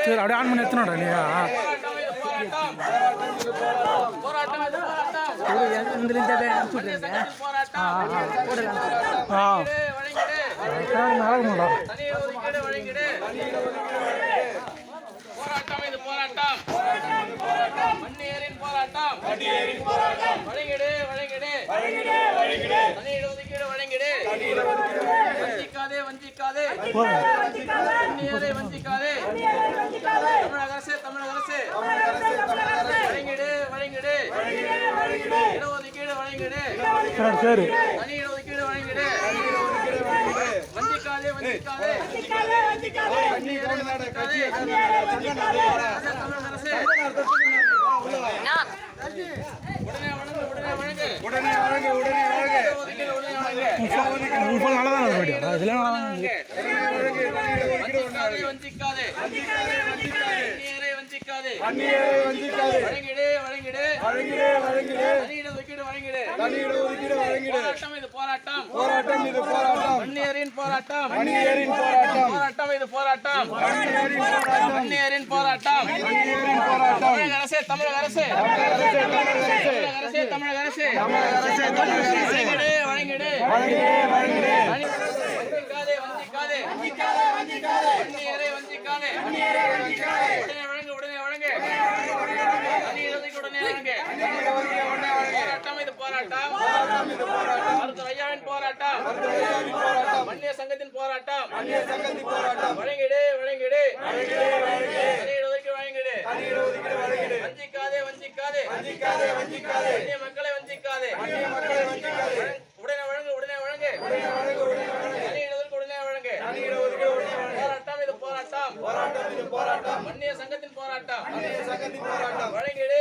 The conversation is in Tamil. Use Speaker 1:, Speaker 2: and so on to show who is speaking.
Speaker 1: சரி அப்படியே ஆன் பண்ணி எத்தனோட இல்லையா
Speaker 2: போராட்டம் இது போராட்டம் போராட்டம் போராட்டம் போராட்டம்
Speaker 1: ஆ.
Speaker 2: வழங்கிடு வழங்கிடு வஞ்சிக்காதே வஞ்சிக்காதே வன்னியரை வஞ்சிக்காதே தமிழக அரசு தமிழக அரசு வழங்கிடு வழங்கிடு இடஒதுக்கீடு வழங்கிடு
Speaker 1: சரி
Speaker 2: தனி இடஒதுக்கீடு வழங்கிடு வஞ்சிக்காதே வஞ்சிக்காதே வன்னியரை வஞ்சிக்காதே
Speaker 1: அந்நியரை நல்லா தான்
Speaker 2: வழங்கிடு வழங்கிடு
Speaker 3: வழங்கிடு.
Speaker 2: தனி இடஒதுக்கீடு போராட்டம் இது போராட்டம்
Speaker 3: இது போராட்டம்.
Speaker 2: வன்னியரின் போராட்டம்.
Speaker 3: அந்நியரின் போராட்டம்
Speaker 2: போராட்டம் இது போராட்டம்.
Speaker 3: அந்நியரின் போராட்டம்.
Speaker 2: தமிழக அரசு தமிழக அரசு. தமிழக அரசு தமிழக அரசு. போராட்டம் இது போராட்டம் போராட்டம் வன்னிய சங்கத்தின் போராட்டம்
Speaker 3: சங்கத்தி
Speaker 2: வழங்கிடு வழங்கிடு வழங்கிடு வஞ்சிக்காதே வஞ்சிக்காதே
Speaker 3: வஞ்சிக்காதே வஞ்சிக்காதே
Speaker 2: மக்களை போராட்டம். மன்னிய
Speaker 3: சங்கத்தின் போராட்டம். மன்னிய சங்கத்தின்
Speaker 2: போராட்டம். வழங்கிடு